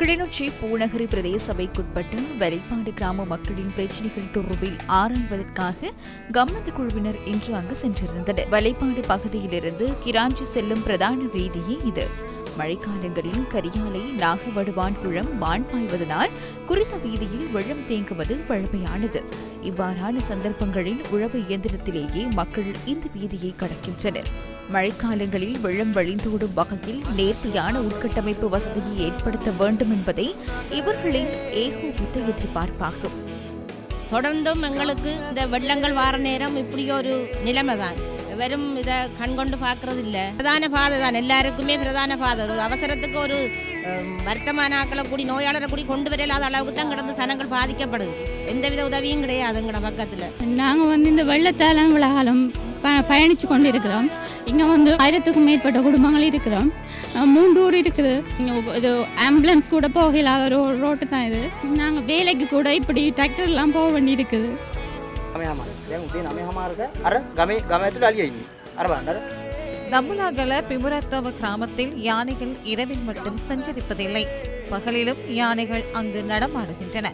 கிளிநொச்சி பூநகரி பிரதேச சபைக்குட்பட்ட வெளிப்பாடு கிராம மக்களின் பிரச்சினைகள் தொடர்பில் ஆராய்வதற்காக கவனத்து குழுவினர் இன்று அங்கு சென்றிருந்தனர். வலைப்பாடு பகுதியிலிருந்து கிராஞ்சி செல்லும் பிரதான வீதியே இது. மழைக்காலங்களில் கரியாலை நாகவடுவான் குளம் வான் பாய்வதனால் குறித்த வீதியில் வெள்ளம் தேங்குவது வழமையானது. இவ்வாறான சந்தர்ப்பங்களில் உழவு இயந்திரத்திலேயே மக்கள் இந்த வீதியை கடக்கின்றனர். மழைக்காலங்களில் வெள்ளம் வழிந்தோடும் வகையில் நேர்த்தியான உட்கட்டமைப்பு வசதியை ஏற்படுத்த வேண்டும் என்பதை இவர்களின் ஏகோபித்த எதிர்பார்ப்பாகும். தொடர்ந்தும் எங்களுக்கு இந்த வெள்ளங்கள் வார நேரம் இப்படி ஒரு நிலைமை தான். வெறும் இதை கண்கொண்டு பார்க்கறது இல்லை பிரதான பாதை தான். எல்லாருக்குமே பிரதான பாதை. ஒரு அவசரத்துக்கு ஒரு அஹ், வருத்தமான ஆக்களை கூடி நோயாளரை கூடி கொண்டு வர இல்லாத அளவுக்கு தான் கிடந்து சனங்கள் பாதிக்கப்படுது. எந்தவித உதவியும் கிடையாது எங்களோட பக்கத்தில். நாங்கள் வந்து இந்த வெள்ளத்தால் விலகாலம் ப பயணித்து கொண்டிருக்கிறோம் இங்கே வந்து ஆயிரத்துக்கும் மேற்பட்ட குடும்பங்கள் இருக்கிறோம். மூண்டூர் இருக்குது. இது ஆம்புலன்ஸ் கூட போகல ஒரு ரோட்டு தான் இது. நாங்கள் வேலைக்கு கூட இப்படி டிராக்டர்லாம் போக வேண்டி இருக்குது தம்புலாகல பிமுரத்தவ கிராமத்தில் யானைகள் இரவில் மட்டும் சஞ்சரிப்பதில்லை. பகலிலும் யானைகள் அங்கு நடமாடுகின்றன.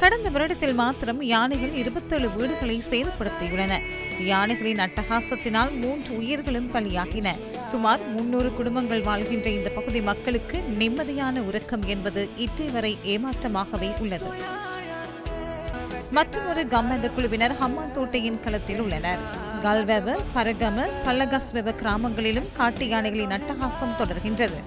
கடந்த வருடத்தில் மாத்திரம் யானைகள் இருபத்தேழு வீடுகளை சேதப்படுத்தியுள்ளன யானைகளின் அட்டகாசத்தினால் மூன்று உயிர்களும் பலியாகின. சுமார் முன்னூறு குடும்பங்கள் வாழ்கின்ற இந்த பகுதி மக்களுக்கு நிம்மதியான உறக்கம் என்பது இட்டை வரை ஏமாற்றமாகவே உள்ளது. மற்றொரு கம்மந்த குழுவினர் ஹம்மான் தோட்டையின் களத்தில் உள்ளனர். கல்வெவ பரகம பல்லகஸ்வெவ கிராமங்களிலும் காட்டு யானைகளின் அட்டகாசம் தொடர்கின்றது.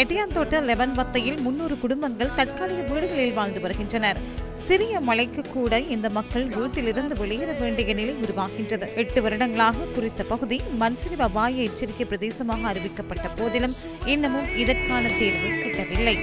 எட்டியாந்தோட்ட லெவன் வத்தையில் முன்னூறு குடும்பங்கள் தற்காலிக வீடுகளில் வாழ்ந்து வருகின்றனர். சிறிய மழைக்கு கூட இந்த மக்கள் வீட்டிலிருந்து வெளியேற வேண்டிய நிலை உருவாகின்றது. எட்டு வருடங்களாக குறித்த பகுதி மண்சரிவு அபாய எச்சரிக்கை பிரதேசமாக அறிவிக்கப்பட்ட போதிலும் இன்னமும் இதற்கான தேர்வு கிட்டவில்லை.